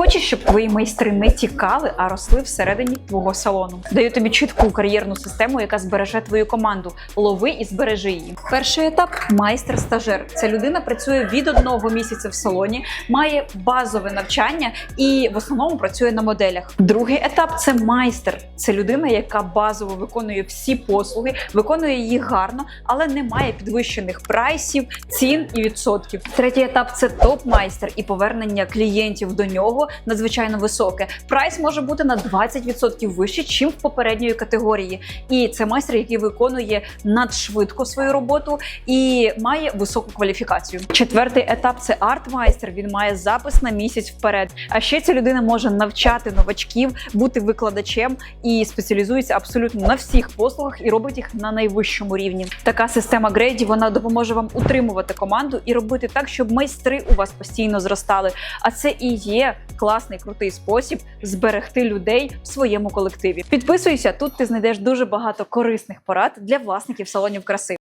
Хочеш, щоб твої майстри не тікали, а росли всередині твого салону. Даю тобі чітку кар'єрну систему, яка збереже твою команду. Лови і збережи її. Перший етап майстер-стажер. Це людина працює від одного місяця в салоні, має базове навчання і в основному працює на моделях. Другий етап це майстер. Це людина, яка базово виконує всі послуги, виконує їх гарно, але не має підвищених прайсів, цін і відсотків. Третій етап це топ-майстер і повернення клієнтів до нього надзвичайно високе. Прайс може бути на 20% вище, чим в попередньої категорії. І це майстер, який виконує надшвидко свою роботу і має високу кваліфікацію. Четвертий етап це арт-майстер. Він має запис на місяць вперед. А ще ця людина може навчати новачків, бути викладачем і спеціалізується абсолютно на всіх послугах і робить їх на найвищому рівні. Така система грейдів вона допоможе вам утримувати команду і робити так, щоб майстри у вас постійно зростали. А це і є класний крутий спосіб зберегти людей в своєму колективі. Підписуйся, тут ти знайдеш дуже багато корисних порад для власників салонів краси.